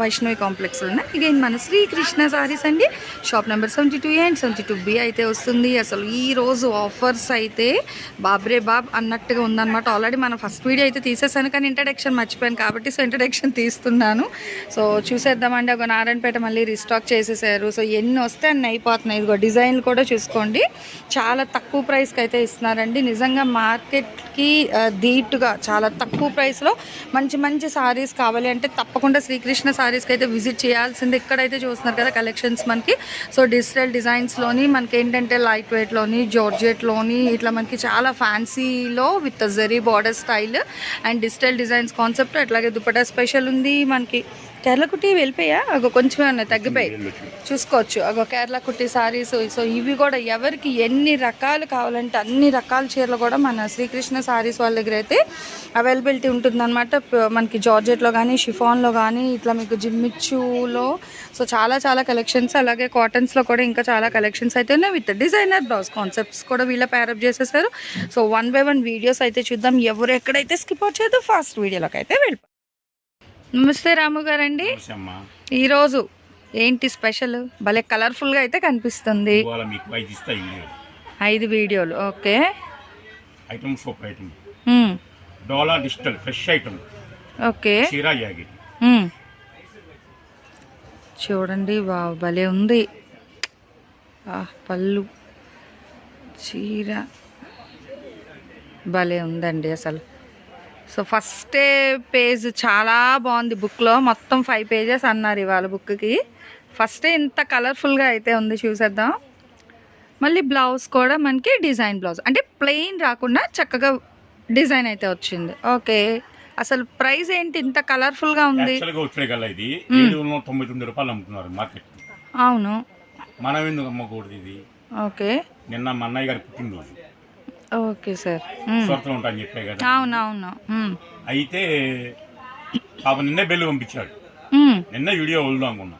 Vaishnavi complex ఉన్న ఇగైన్ మన శ్రీకృష్ణ సారీస్ అండి. Shop number seventy two and seventy two B అయితే వస్తుంది. అసలు ఈ రోజు ఆఫర్స్ అయితే బాబ్రే బాబ్ అన్నట్టుగా ఉందన్నమాట. ఆల్రెడీ మనం ఫస్ట్ వీడియో అయితే తీసేసాను కానీ ఇంట్రడక్షన్ మర్చిపోయాను కాబట్టి సో ఇంట్రడక్షన్ తీస్తున్నాను. సో చూసేద్దామండి. ఒక నారాయణపేట మళ్ళీ రీస్టాక్ చేసేసారు. సో ఎన్ని వస్తే అన్ని అయిపోతున్నాయి. ఇదిగో డిజైన్లు కూడా చూసుకోండి. చాలా తక్కువ ప్రైస్కి అయితే ఇస్తున్నారండి. నిజంగా మార్కెట్కి ధీటుగా చాలా తక్కువ ప్రైస్లో మంచి మంచి సారీస్ కావాలి అంటే తప్పకుండా శ్రీకృష్ణ శారీస్కి అయితే విజిట్ చేయాల్సింది ఇక్కడైతే చూస్తున్నారు కదా కలెక్షన్స్ మనకి. సో డిజిటల్ డిజైన్స్లోని మనకి ఏంటంటే లైట్ వెయిట్లోని జార్జెట్లోని ఇట్లా మనకి చాలా ఫ్యాన్సీలో with zari border style and digital designs concept అట్లాగే దుపట్టా స్పెషల్ ఉంది మనకి. కేరళ కుట్టి వెళ్ళిపోయా? అగో కొంచెమే ఉన్నాయి తగ్గిపోయి. చూసుకోవచ్చు. అగో కేరళ కుట్టి సారీస్ సో ఇవి కూడా ఎవరికి ఎన్ని రకాలు కావాలంటే అన్ని రకాల చీరలు కూడా మన శ్రీకృష్ణ సారీస్ వాళ్ళ దగ్గర అయితే అవైలబిలిటీ ఉంటుందన్నమాట. మనకి జార్జెట్లో కానీ షిఫాన్లో కానీ ఇట్లా మీకు జిమ్మిచ్చులో. సో చాలా చాలా కలెక్షన్స్ అలాగే కాటన్స్లో కూడా ఇంకా చాలా కలెక్షన్స్ అయితే ఉన్నాయి. విత్ డిజైనర్ బ్లౌజ్ కాన్సెప్ట్స్ కూడా వీళ్ళ ప్యారప్ చేసేసారు. So one by one videos అయితే చూద్దాం. ఎవరు ఎక్కడైతే స్కిప్ అవుట్ చేయదు ఫాస్ట్ వీడియోలోకి అయితే వెళ్ళిపో నమస్తే రాము గారండి. ఈరోజు ఏంటి స్పెషల్? భలే కలర్ఫుల్గా అయితే కనిపిస్తుంది. ఐదు వీడియోలు ఓకే. Item soap item. డోలా డిజిటల్ ఫ్రెష్ ఐటమ్ ఓకే. చూడండి వా భలే ఉంది. పళ్ళు చీర. భలే ఉందండి అసలు. సో ఫస్ట్ పేజ్ చాలా బాగుంది బుక్లో మొత్తం ఫైవ్ పేజెస్ అన్నారు ఇవాళ బుక్కి ఫస్ట్ ఇంత కలర్ఫుల్గా అయితే ఉంది చూసేద్దాం. మళ్ళీ బ్లౌజ్ కూడా మనకి డిజైన్ బ్లౌజ్ అంటే ప్లెయిన్ రాకుండా చక్కగా డిజైన్ అయితే వచ్చింది. ఓకే అసలు ప్రైస్ ఏంటి ఇంత కలర్ఫుల్గా ఉంది? మార్కెట్ అవును. మనం ఎందుకు అమ్మకూడదు ఇది? ఓకే నిన్న మా అన్నయ్య గారి పుట్టినరోజు. Okay sir. మ్మ్. స్వర్తలు ఉంటాయని చెప్పే కదా. అవునవును. అయితే పాప నిన్నే బెల్లు పంపించాడు. నిన్న వీడియో వదులుదాం అనుకున్నా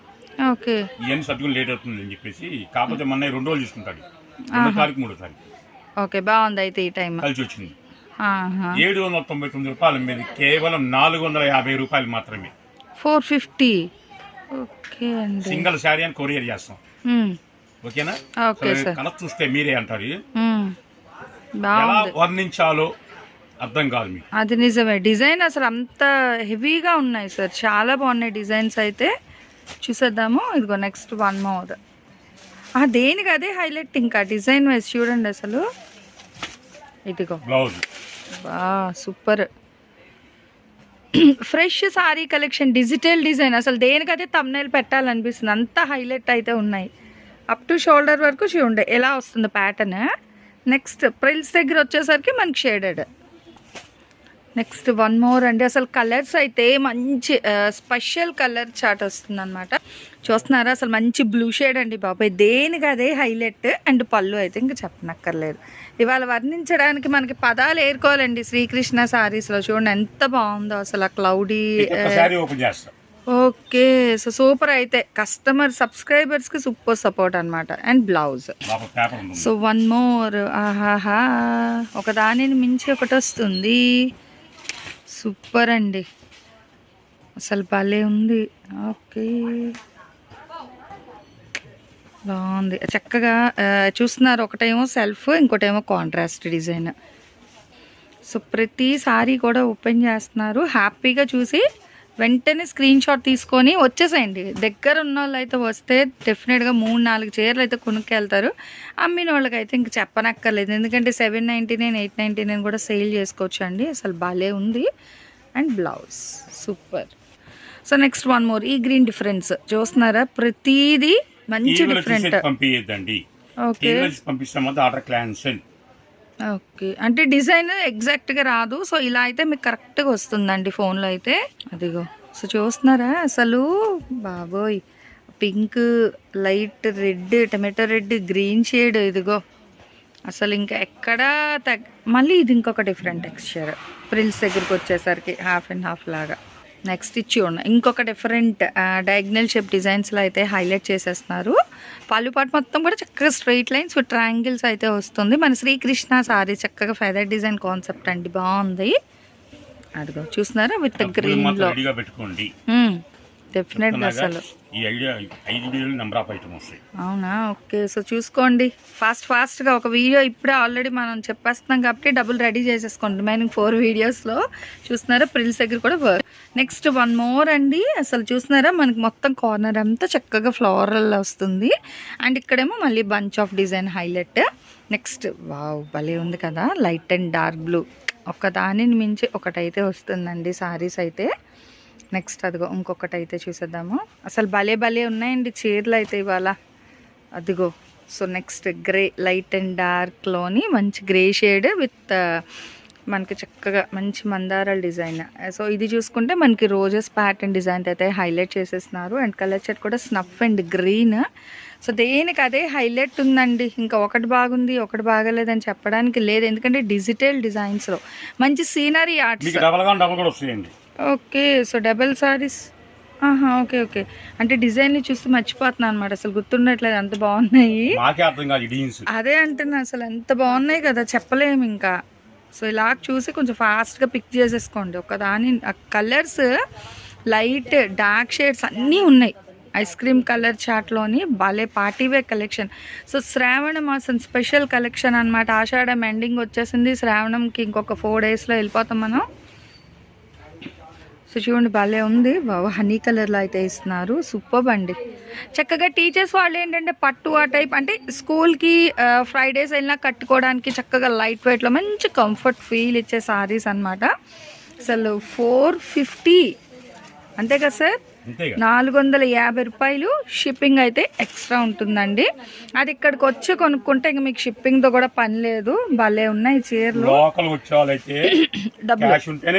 ఓకే. ఇవన్నీ సర్దుకుని లేట్ అవుతుంది అని చెప్పేసి కాకపోతే మా అన్నయ్య రెండు రోజులు తీసుకుంటాడు. రెండో తారీఖు మూడో తారీఖు. ఓకే బాగుంది అయితే ఈ టైం కలిసి వచ్చింది. ఏడు వందల తొంభై తొమ్మిది రూపాయల మీద కేవలం నాలుగు వందల యాభై రూపాయలు మాత్రమే. Four fifty. ఓకే అండి. సింగిల్ శారీ అని కొరియర్ చేస్తాం. ఓకేనా? ఓకే సార్ కలర్ చూస్తే మీరే అంటారు. ఎలా వర్ణించాలో అర్థం కాదు మీకు. అది నిజమే. డిజైన్ అసలు అంత హెవీగా ఉన్నాయి సార్. చాలా బాగున్నాయి డిజైన్స్ అయితే. చూసేద్దాము. ఇదిగో నెక్స్ట్ వన్ మోర్. దేనికి అదే హైలైట్ ఇంకా డిజైన్ వైజ్ చూడండి అసలు. ఇదిగో. బ్లౌజ్. బా super. Fresh saree collection digital design. అసలు దేనికైతే తమ్నైల్ పెట్టాలనిపిస్తుంది అంత హైలైట్ అయితే ఉన్నాయి. అప్ టు షోల్డర్ వరకు చూడండి ఎలా వస్తుంది ప్యాటర్న్ నెక్స్ట్ ప్రిల్స్ దగ్గర వచ్చేసరికి మనకి షేడెడ్. నెక్స్ట్ వన్ మోర్ అండి. అసలు కలర్స్ అయితే మంచి స్పెషల్ కలర్ చాట్ వస్తుంది అనమాట చూస్తున్నారా? అసలు మంచి బ్లూ షేడ్ అండి బాబాయ్. దేనికి అదే హైలైట్. అండ్ పళ్ళు అయితే ఇంకా చెప్పనక్కర్లేదు. ఇవాళ వర్ణించడానికి మనకి పదాలు ఏరుకోవాలండి శ్రీకృష్ణ సారీస్లో. చూడండి ఎంత బాగుందో అసలు ఆ క్లౌడీ ఓకే సో సూపర్ అయితే. కస్టమర్ సబ్స్క్రైబర్స్కి సూపర్ సపోర్ట్ అనమాట and blouse. So one more. ఆహాహా. ఒక దానిని మించి ఒకటి వస్తుంది. సూపర్ అండి. అసలు భలే ఉంది. ఓకే. బాగుంది. చక్కగా చూస్తున్నారు. ఒకటేమో సెల్ఫ్ ఇంకోటేమో కాంట్రాస్ట్ డిజైన్. సో ప్రతి సారీ కూడా ఓపెన్ చేస్తున్నారు. హ్యాపీగా చూసి వెంటనే స్క్రీన్ షాట్ తీసుకొని వచ్చేసేయండి. దగ్గర ఉన్న వాళ్ళు అయితే వస్తే డెఫినెట్గా మూడు నాలుగు చీరలు అయితే కొనుక్కెళ్తారు. అమ్మిన వాళ్ళకి అయితే ఇంక చెప్పనక్కర్లేదు. ఎందుకంటే seven ninety nine eight ninety nine కూడా సేల్ చేసుకోవచ్చు అండి అసలు భలే ఉంది. And blouse. Super. So next one more. ఈ గ్రీన్ డిఫరెన్స్. చూస్తున్నారా? ప్రతిదీ మంచి డిఫరెంట్. ఓకే. పంపిస్తాం ఆర్డర్ క్యాన్సల్ ఓకే. అంటే డిజైన్ ఎగ్జాక్ట్గా రాదు. సో ఇలా అయితే మీకు కరెక్ట్గా వస్తుందండి ఫోన్లో అయితే. అదిగో. సో చూస్తున్నారా? అసలు బాబోయ్. Pink light red tomato red green shade ఇదిగో. అసలు ఇంకా ఎక్కడా తగ్ మళ్ళీ ఇది ఇంకొక డిఫరెంట్ టెక్స్చర్. ప్రిల్స్ దగ్గరికి వచ్చేసరికి హాఫ్ అండ్ హాఫ్ లాగా. నెక్స్ట్ ఇచ్చి ఉన్నాయి ఇంకొక డిఫరెంట్ డయాగ్నల్ షేప్ డిజైన్స్లో అయితే హైలైట్ చేసేస్తున్నారు. పళ్ళు పాటు మొత్తం కూడా చక్కగా స్ట్రైట్ లైన్స్ విత్ ట్రయాంగిల్స్ అయితే వస్తుంది. మన శ్రీకృష్ణ సారీ చక్కగా ఫెదర్ డిజైన్ కాన్సెప్ట్ అండి. బాగుంది. అదిగో చూస్తున్నారా? విత్ డబ్బులు గ్రీన్ మాత్రం లో. రెడీగా పెట్టుకోండి. అసలు. ఈ ఐడియా ఐదు వీడియోలు నెంబర్ ఆఫ్ ఐటమ్ వస్తాయి. అవునా? ఓకే సో చూసుకోండి. ఫాస్ట్ ఫాస్ట్గా ఒక వీడియో ఇప్పుడే ఆల్రెడీ మనం చెప్పేస్తున్నాం కాబట్టి డబ్బులు రెడీ చేసేసుకోండి. రిమైనింగ్ ఫోర్ వీడియోస్లో చూస్తున్నారా? ప్రిల్స్ దగ్గర కూడా వర్క్ నెక్స్ట్ వన్ మోర్ అండి. అసలు చూస్తున్నారా? మనకి మొత్తం కార్నర్ అంతా చక్కగా ఫ్లోరల్ వస్తుంది. అండ్ ఇక్కడేమో మళ్ళీ bunch of design highlight next wow భలే ఉంది కదా? లైట్ అండ్ డార్క్ బ్లూ ఒక దానిని మించి ఒకటైతే వస్తుందండి సారీస్ అయితే. నెక్స్ట్ అదిగో ఇంకొకటి అయితే చూసేద్దాము. అసలు భలే భలే ఉన్నాయండి చీరలు అయితే ఇవాళ. అదిగో so next grey light and డార్క్లోని మంచి గ్రే షేడ్ విత్ మనకి చక్కగా మంచి మందారాల డిజైన్. సో ఇది చూసుకుంటే మనకి రోజెస్ ప్యాటర్న్ డిజైన్ అయితే హైలైట్ చేసేస్తున్నారు. అండ్ కలర్ షర్ట్ కూడా స్నఫ్ అండ్ గ్రీన్. సో దేనికి అదే హైలైట్ ఉందండి. ఇంకా ఒకటి బాగుంది ఒకటి బాగలేదని చెప్పడానికి లేదు. ఎందుకంటే డిజిటల్ డిజైన్స్లో మంచి scenery arts. Okay so double sarees? ఆహా ఓకే ఓకే. అంటే డిజైన్ని చూస్తే మర్చిపోతున్నాను అనమాట అసలు గుర్తుండట్లేదు అంత బాగున్నాయి. అదే అంటున్నా అసలు ఎంత బాగున్నాయి కదా చెప్పలేము ఇంకా. సో ఇలా చూసి కొంచెం ఫాస్ట్గా పిక్ చేసేసుకోండి. ఒక దాని కలర్స్ లైట్ డార్క్ షేడ్స్ అన్నీ ఉన్నాయి. ఐస్ క్రీమ్ కలర్ చాట్లోని భలే పార్టీవే కలెక్షన్. సో శ్రావణ మాసం స్పెషల్ కలెక్షన్ అనమాట ఆషాఢం ఎండింగ్ వచ్చేసింది. శ్రావణంకి ఇంకొక ఫోర్ డేస్లో వెళ్ళిపోతాం మనం. సో చూడండి భలే ఉంది. బాబా హనీ కలర్లో అయితే ఇస్తున్నారు సూపర్ అండి. చక్కగా టీచర్స్ వాళ్ళు ఏంటంటే పట్టు ఆ టైప్ అంటే స్కూల్కి ఫ్రైడేస్ వెళ్ళినా కట్టుకోవడానికి చక్కగా లైట్ వెయిట్లో మంచి కంఫర్ట్ ఫీల్ ఇచ్చే సారీస్ అన్నమాట. అసలు ఫోర్ ఫిఫ్టీ అంతే కదా సార్? నాలుగు వందల యాభై రూపాయలు షిప్పింగ్ అయితే ఎక్స్ట్రా ఉంటుందండి. అది ఇక్కడికి వచ్చి కొనుక్కుంటే ఇంక మీకు షిప్పింగ్తో కూడా పని లేదు. భలే ఉన్నాయి చీరలు. డబ్బులు.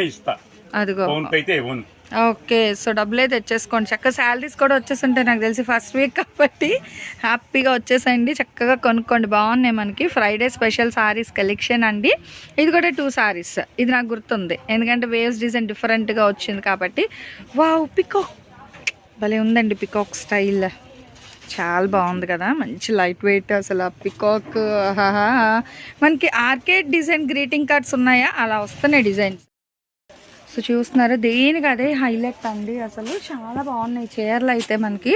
ఇస్తా. అదిగో. అయితే ఇవ్వను. ఓకే సో డబ్బులు తెచ్చేసుకోండి. చక్కగా శాలరీస్ కూడా వచ్చేస్తుంటాయి నాకు తెలిసి ఫస్ట్ వీక్ కాబట్టి. హ్యాపీగా వచ్చేసండి చక్కగా కొనుక్కోండి. బాగున్నాయి మనకి. ఫ్రైడే స్పెషల్ సారీస్ కలెక్షన్ అండి. ఇది కూడా టూ సారీస్. ఇది నాకు గుర్తుంది. ఎందుకంటే వేవ్స్ డిజైన్ డిఫరెంట్గా వచ్చింది కాబట్టి. Wow peacock. భలే ఉందండి పికాక్ స్టైల్. చాలా బాగుంది కదా. మంచి లైట్ వెయిట్ అసలు పికాక్. మనకి ఆర్కేడ్ డిజైన్ గ్రీటింగ్ కార్డ్స్ ఉన్నాయా? అలా వస్తున్నాయి డిజైన్స్. సో చూస్తున్నారు? దేనికి అదే హైలైట్ అండి అసలు. చాలా బాగున్నాయి. చీరలు అయితే మనకి.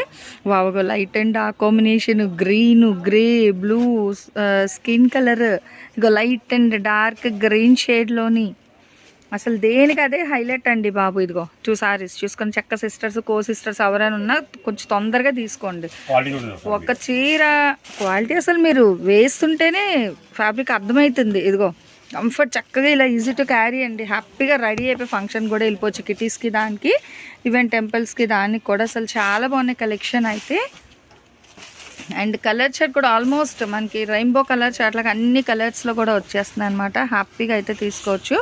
వావగో light and dark combination green grey blue skin colour ego light and dark green షేడ్లోని అసలు దేనికి అదే హైలైట్ అండి బాబు ఇదిగో. టూ సారీస్ చూసుకొని చెక్క సిస్టర్స్ కో సిస్టర్స్ ఎవరైనా ఉన్నా కొంచెం తొందరగా తీసుకోండి. ఒక చీర క్వాలిటీ అసలు మీరు వేస్తుంటేనే ఫ్యాబ్రిక్ అర్థమవుతుంది. ఇదిగో. కంఫర్ట్ చక్కగా ఇలా ఈజీ టు క్యారీ అండి. హ్యాపీగా రెడీ అయిపోయి ఫంక్షన్ కూడా వెళ్ళిపోవచ్చు. కిటీస్కి దానికి ఈవెన్ టెంపుల్స్కి దానికి కూడా అసలు చాలా బాగున్నాయి కలెక్షన్ అయితే. అండ్ కలర్ షర్ట్ కూడా ఆల్మోస్ట్ మనకి రెయిన్బో కలర్ షర్ట్లకు అన్ని కలర్స్లో కూడా వచ్చేస్తుంది అనమాట హ్యాపీగా అయితే తీసుకోవచ్చు.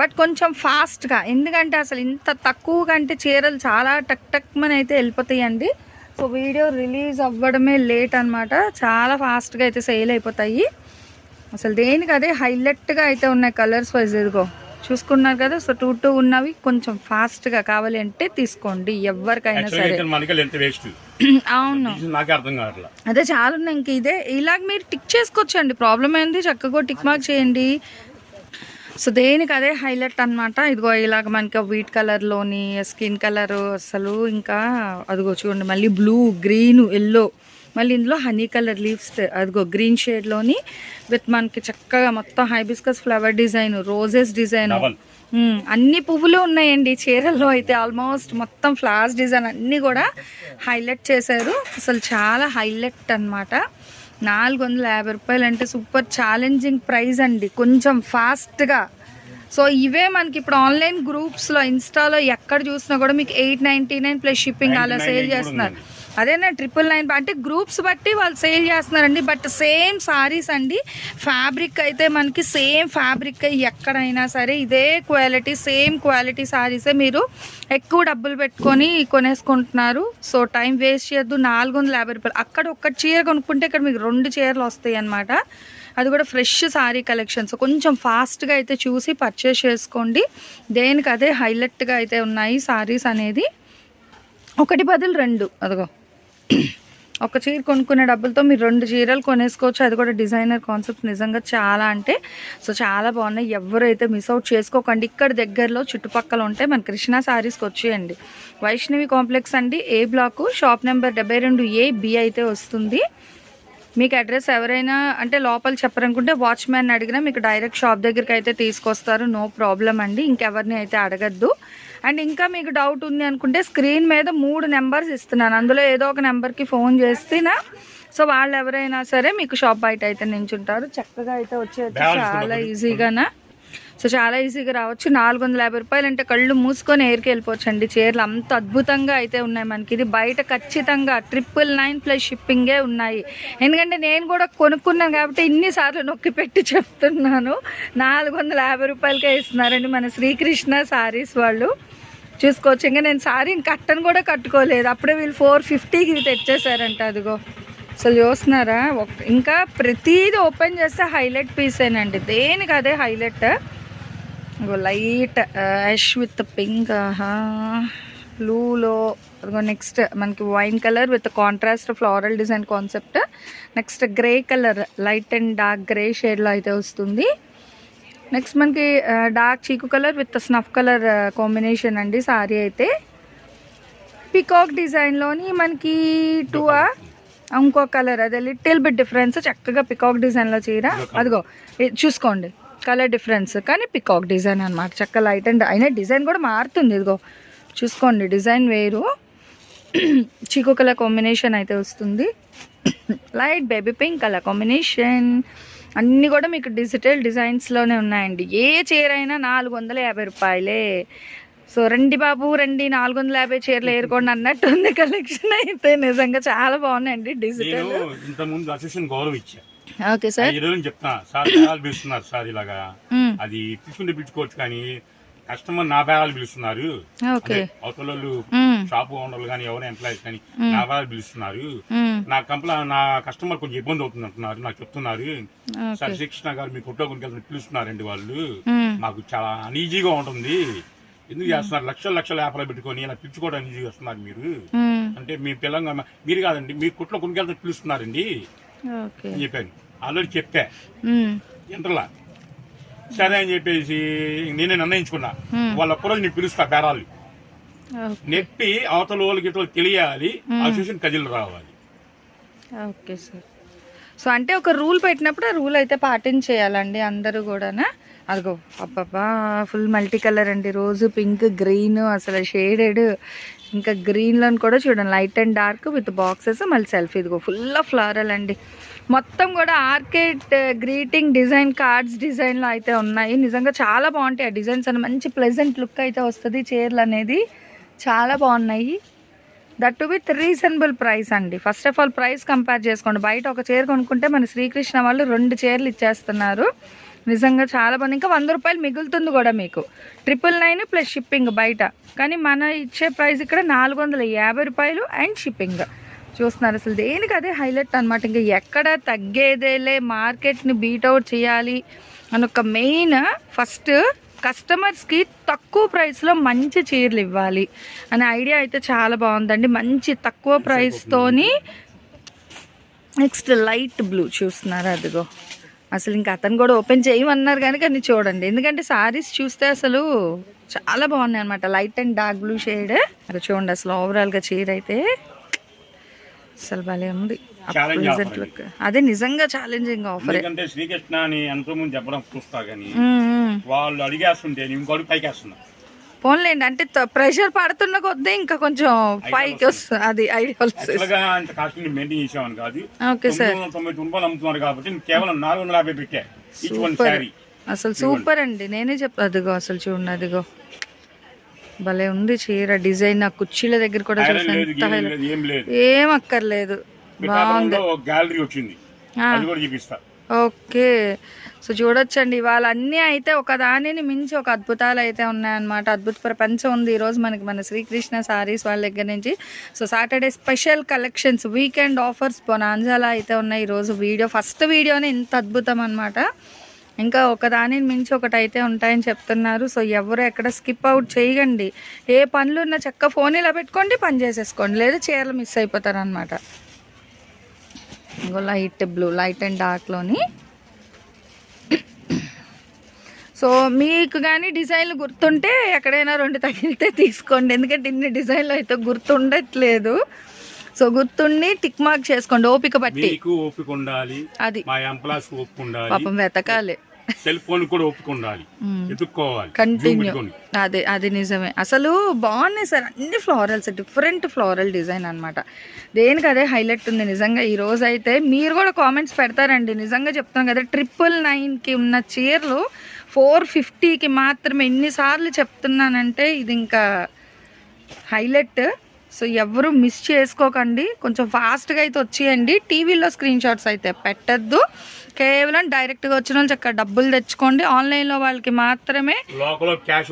బట్ కొంచెం ఫాస్ట్గా ఎందుకంటే అసలు ఇంత తక్కువగా అంటే చీరలు చాలా టక్ టక్మని అయితే వెళ్ళిపోతాయండి. సో వీడియో రిలీజ్ అవ్వడమే లేట్ అనమాట చాలా ఫాస్ట్గా అయితే సేల్ అయిపోతాయి. అసలు దేనికి అదే హైలైట్గా అయితే ఉన్నాయి కలర్స్ వైజ్ ఇదిగో. చూసుకున్నారు కదా సో టూ టూ ఉన్నవి. కొంచెం ఫాస్ట్గా కావాలి అంటే తీసుకోండి ఎవరికైనా సరే. అవును. అదే చాలా ఉన్నాయి ఇంక ఇదే. ఇలాగ మీరు టిక్ చేసుకోవచ్చండి. ప్రాబ్లం ఏంది? చక్కగా టిక్ మార్క్ చేయండి. సో దేనికి అదే హైలైట్ అన్నమాట. ఇదిగో ఇలాగ మనకి వీట్ కలర్లోని స్కిన్ కలర్ అసలు ఇంకా అదిగో చూడండి మళ్ళీ బ్లూ గ్రీన్ ఎల్లో మళ్ళీ ఇందులో హనీ కలర్ లీవ్స్ అదిగో గ్రీన్ షేడ్లోని విత్ మనకి చక్కగా మొత్తం hibiscus flower design roses design. అన్ని పువ్వులు ఉన్నాయండి చీరల్లో అయితే. ఆల్మోస్ట్ మొత్తం ఫ్లవర్స్ డిజైన్ అన్నీ కూడా హైలైట్ చేశారు. అసలు చాలా హైలైట్ అన్నమాట. నాలుగు వందల యాభై రూపాయలు అంటే సూపర్ ఛాలెంజింగ్ ప్రైస్ అండి. కొంచెం ఫాస్ట్గా. సో ఇవే మనకి ఇప్పుడు ఆన్లైన్ గ్రూప్స్లో ఇన్స్టాలో ఎక్కడ చూసినా కూడా మీకు eight ninety nine plus shipping అలా 99 సేల్ చేస్తున్నారు. అదేనా ట్రిపుల్ నైన్ అంటే గ్రూప్స్ బట్టి వాళ్ళు సేల్ చేస్తున్నారండి. బట్ సేమ్ సారీస్ అండి. ఫ్యాబ్రిక్ అయితే మనకి సేమ్ ఫ్యాబ్రిక్ ఎక్కడైనా సరే ఇదే క్వాలిటీ సేమ్ క్వాలిటీ సారీసే మీరు ఎక్కువ డబ్బులు పెట్టుకొని కొనేసుకుంటున్నారు. సో టైం వేస్ట్ చేయొద్దు. నాలుగు వందల యాభై రూపాయలు. అక్కడ ఒక్క చీర కొనుక్కుంటే ఇక్కడ మీకు రెండు చీరలు వస్తాయి అన్నమాట. అది కూడా ఫ్రెష్ సారీ కలెక్షన్స్ కొంచెం ఫాస్ట్గా అయితే చూసి పర్చేస్ చేసుకోండి. దేనికి అదే హైలైట్గా అయితే ఉన్నాయి సారీస్ అనేది. ఒకటి బదులు రెండు. అదిగో. ఒక చీర కొనుక్కునే డబ్బులతో మీరు రెండు చీరలు కొనేసుకోవచ్చు. అది కూడా డిజైనర్ కాన్సెప్ట్ నిజంగా చాలా అంటే సో చాలా బాగున్నాయి. ఎవరైతే మిస్ అవుట్ చేసుకోకండి. ఇక్కడ దగ్గరలో చుట్టుపక్కల ఉంటే మన కృష్ణా సారీస్కి వచ్చేయండి. వైష్ణవి కాంప్లెక్స్ అండి. ఏ బ్లాకు? షాప్ నెంబర్ డెబ్బై రెండు ఏ బి అయితే వస్తుంది. మీకు అడ్రస్ ఎవరైనా అంటే లోపల చెప్పరనుకుంటే వాచ్మ్యాన్ అడిగినా మీకు డైరెక్ట్ షాప్ దగ్గరికి అయితే తీసుకొస్తారు. నో ప్రాబ్లం అండి. ఇంకెవరిని అయితే అడగద్దు. అండ్ ఇంకా మీకు డౌట్ ఉంది అనుకుంటే స్క్రీన్ మీద మూడు నెంబర్స్ ఇస్తున్నాను. అందులో ఏదో ఒక నెంబర్కి ఫోన్ చేస్తేనా? సో వాళ్ళు ఎవరైనా సరే మీకు షాప్ బయట అయితే నించుంటారు. చక్కగా అయితే వచ్చేది చాలా ఈజీగానా? సో చాలా ఈజీగా రావచ్చు. నాలుగు వందల యాభై రూపాయలు అంటే కళ్ళు మూసుకొని ఎయిర్కి వెళ్ళిపోవచ్చు అండి చీరలు అంత అద్భుతంగా అయితే ఉన్నాయి మనకి. ఇది బయట ఖచ్చితంగా ట్రిపుల్ నైన్ ప్లస్ షిప్పింగే ఉన్నాయి. ఎందుకంటే నేను కూడా కొనుక్కున్నాను కాబట్టి ఇన్నిసార్లు నొక్కి పెట్టి చెప్తున్నాను. నాలుగు వందల యాభై రూపాయలకే ఇస్తున్నారండి మన శ్రీకృష్ణ సారీస్ వాళ్ళు. చూసుకోవచ్చు. ఇంకా నేను శారీని కట్టను కూడా కట్టుకోలేదు. అప్పుడే వీళ్ళు ఫోర్ ఫిఫ్టీకి తెచ్చేసారంట అదిగో. అసలు చూస్తున్నారా? ఇంకా ప్రతిదీ ఓపెన్ చేస్తే హైలైట్ పీసేనండి దేనికి అదే highlight? Light ash with pink బ్లూలో అదిగో నెక్స్ట్ మనకి wine colour with contrast floral design concept. Next grey colour light and dark grey షేడ్లో అయితే వస్తుంది. నెక్స్ట్ మనకి dark chikoo colour with snuff colour combination అండి సారీ అయితే. పికాక్ డిజైన్లోని మనకి టూ ఇంకో కలర్ అదే లిటిల్ బిట్ డిఫరెన్స్ చక్కగా పికాక్ డిజైన్లో చీర. అదిగో చూసుకోండి. కలర్ డిఫరెన్స్ కానీ పికాక్ డిజైన్ అనమాట చక్క లైట్ అండ్ అయినా డిజైన్ కూడా మారుతుంది. ఇదిగో చూసుకోండి డిజైన్ వేరు. చీకు కలర్ కాంబినేషన్ అయితే వస్తుంది. Light baby pink colour combination అన్నీ కూడా మీకు డిజిటల్ డిజైన్స్లోనే ఉన్నాయండి. ఏ చీర అయినా నాలుగు వందల యాభై రూపాయలే. సో రండి బాబు రండి. నాలుగు వందల యాభై చీరలు ఏరుకోండి అన్నట్టు ఉంది కలెక్షన్ అయితే. నిజంగా చాలా బాగున్నాయండి నేను డిజిటల్ ఇంత ముందు అసోసియేషన్ గౌరవం ఇచ్చా. Okay sir. ఈ రోజు చెప్తున్నా. సార్ బేరాలు పిలుస్తున్నారు సార్ ఇలాగా. అది పిలుచుకుంటే పిలుచుకోవచ్చు కానీ కస్టమర్ నా బేరాలు పిలుస్తున్నారు. ఓకే. అవతల షాప్ ఓనర్లు కానీ ఎవరైనా ఎంప్లాయీస్ కానీ నా బేరాలు పిలుస్తున్నారు. నా కంపెనీ నా కస్టమర్ కొంచెం ఇబ్బంది అవుతుంది అంటున్నారు. నాకు చెప్తున్నారు. సార్ శ్రీకృష్ణ గారు మీ కొనుకెళ్తున్న పిలుస్తున్నారండి వాళ్ళు. మాకు చాలా అనీజీగా ఉంటుంది. ఎందుకు చేస్తున్నారు? లక్షల లక్షల వ్యాపారాలు పెట్టుకొని ఇలా పిలుచుకోవడం అనీజీగా వస్తున్నారు మీరు? అంటే మీ పిల్లగా మీరు కాదండి మీ కుట్లో కొనుకెళ్తే పిలుస్తున్నారండి. అని చెప్పాను. ఆల్రెడీ చెప్పా. ఇంటర్లా సరే అని చెప్పేసి నేనే నిర్ణయించుకున్నా. వాళ్ళ ఒక్కరోజు నేను పిలుస్తా బేరాలు. నెప్పి అవతల వాళ్ళకి ఇతరులు తెలియాలి అసోసియేషన్ కజిల్ రావాలి. Okay sir. సో అంటే ఒక రూల్ పెట్టినప్పుడు ఆ రూల్ అయితే పాటించేయాలండి అందరూ కూడానా? అదిగో అబ్బబ్బా ఫుల్ మల్టీ కలర్ అండి. రోజు పింక్ గ్రీన్ అసలు షేడెడ్ ఇంకా గ్రీన్లో కూడా చూడండి light and dark with boxes మళ్ళీ సెల్ఫీ ఇదిగో ఫుల్ ఫ్లారల్ అండి. మొత్తం కూడా ఆర్కేట్ గ్రీటింగ్ డిజైన్ కార్డ్స్ డిజైన్లో అయితే ఉన్నాయి. నిజంగా చాలా బాగుంటాయి ఆ డిజైన్స్ అని. మంచి ప్లెజెంట్ లుక్ అయితే వస్తుంది. చీరలు అనేది చాలా బాగున్నాయి. That to with reasonable price అండి. First of all price compare చేసుకోండి. బయట ఒక చీర కొనుక్కుంటే మన శ్రీకృష్ణ వాళ్ళు రెండు చీరలు ఇచ్చేస్తున్నారు. నిజంగా చాలా బాగుంది ఇంకా వంద రూపాయలు మిగులుతుంది కూడా మీకు. ట్రిపుల్ నైన్ ప్లస్ షిప్పింగ్ బయట. కానీ మన ఇచ్చే ప్రైస్ ఇక్కడ నాలుగు వందల యాభై రూపాయలు అండ్ షిప్పింగ్. చూస్తున్నారు అసలు దేనికి అదే హైలైట్ అనమాట ఇంకా ఎక్కడ తగ్గేదేలే మార్కెట్ని బీట్అవుట్ చేయాలి అని ఒక మెయిన్ ఫస్ట్ కస్టమర్స్కి తక్కువ ప్రైస్లో మంచి చీరలు ఇవ్వాలి అనే ఐడియా అయితే చాలా బాగుందండి. మంచి తక్కువ ప్రైస్తోని నెక్స్ట్ లైట్ బ్లూ చూస్తున్నారు అదిగో. అసలు ఇంకా అతను కూడా ఓపెన్ చేయమన్నారు కానీ కానీ చూడండి. ఎందుకంటే సారీస్ చూస్తే అసలు చాలా బాగున్నాయి అనమాట light and dark blue shade అది చూడండి అసలు ఓవరాల్గా చీర అయితే అసలు భలే ఉంది. Offer look. అదే నిజంగా ఛాలెంజింగ్ ఆఫర్ ఎందుకంటే శ్రీకృష్ణ అని చెప్పడం చూస్తా కానీ వాళ్ళు అడిగేస్తుంటే ఇంకోటి పైకేస్తున్నా. పోన్లేండి అంటే ప్రెషర్ పడుతున్న కొద్దీ ఇంకా కొంచెం పైకి వస్తుంది. అది ఐడియా ఓకే సార్. కాబట్టి కేవలం నాలుగు వందల యాభై పెట్టా సూపర్. అసలు సూపర్ అండి నేనే చెప్ అదిగో అసలు చూడండి అదిగో. భలే ఉంది చీర డిజైన్ ఆ కుర్చీల దగ్గర కూడా చూసాను ఏం లేదు ఏం అక్కర్లేదు. బాగుంది. గ్యాలరీ వచ్చింది. ఓకే. సో చూడొచ్చండి. ఇవాళ అన్నీ అయితే ఒక దానిని మించి ఒక అద్భుతాలు అయితే ఉన్నాయన్నమాట. అద్భుత ప్రపంచం ఉంది ఈరోజు మనకి మన శ్రీకృష్ణ సారీస్ వాళ్ళ దగ్గర నుంచి. So Saturday special collections weekend offers బొనాంజాలా అయితే ఉన్నాయి ఈరోజు. వీడియో ఫస్ట్ వీడియోనే ఇంత అద్భుతం అనమాట ఇంకా ఒకదానిని మించి ఒకటి అయితే ఉంటాయని చెప్తున్నారు. సో ఎవరు ఎక్కడ స్కిప్ అవుట్ చేయకండి. ఏ పనులు ఉన్నా చక్క ఫోన్ ఇలా పెట్టుకోండి పని చేసేసుకోండి. లేదా చీరలు మిస్ అయిపోతారు అనమాట ఇంకో లైట్ బ్లూ లైట్ అండ్ డార్క్లోని సో మీకు కానీ డిజైన్లు గుర్తుంటే ఎక్కడైనా రెండు తగిలితే తీసుకోండి. ఎందుకంటే ఇన్ని డిజైన్లు అయితే గుర్తుండట్లేదు. సో గుర్తుండి టిక్ మార్క్ చేసుకోండి ఓపిక బట్టి ఓపిక ఉండాలి. అది. మా ఓపిక ఉండాలి. పాపం వెతకాలి. సెల్ ఫోన్ కూడా కంటిన్యూ. అదే అది నిజమే. అసలు బాగున్నాయి సార్ అన్ని ఫ్లోరల్స్ డిఫరెంట్ ఫ్లోరల్ డిజైన్ అన్నమాట. దేనికి అదే హైలైట్ ఉంది నిజంగా. ఈ రోజు అయితే మీరు కూడా కామెంట్స్ పెడతారండి. నిజంగా చెప్తాను కదా ట్రిపుల్ నైన్కి ఉన్న చీరలు ఫోర్ ఫిఫ్టీకి మాత్రమే ఎన్నిసార్లు చెప్తున్నానంటే ఇది ఇంకా హైలైట్. సో ఎవరు మిస్ చేసుకోకండి. కొంచెం ఫాస్ట్గా అయితే వచ్చేయండి. టీవీలో స్క్రీన్ షాట్స్ అయితే పెట్టద్దు. కేవలం డైరెక్ట్గా వచ్చిన వాళ్ళు చక్కగా డబ్బులు తెచ్చుకోండి. ఆన్లైన్లో వాళ్ళకి మాత్రమే క్యాష్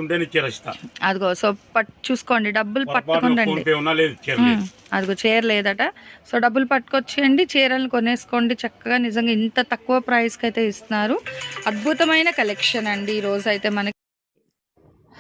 అదిగో సో పట్ చూసుకోండి. డబ్బులు పొరపాటున పట్టుకోండి ఫోన్ పే ఉన్నా లేదు చీర లేదు అదిగో చీర లేదట. సో డబ్బులు పట్టుకొచ్చేయండి. చీరలు కొనేసుకోండి. చక్కగా నిజంగా ఇంత తక్కువ ప్రైస్కి అయితే ఇస్తున్నారు. అద్భుతమైన కలెక్షన్ అండి. ఈ రోజు అయితే మనకి.